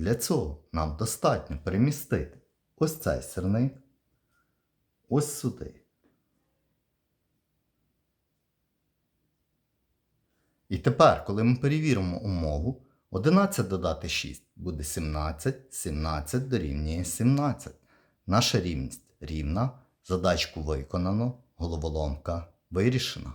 Для цього нам достатньо перемістити ось цей сирник ось сюди. І тепер, коли ми перевіримо умову, 11 додати 6 буде 17, 17 дорівнює 17. Наша рівність рівна, задачку виконано, головоломка вирішена.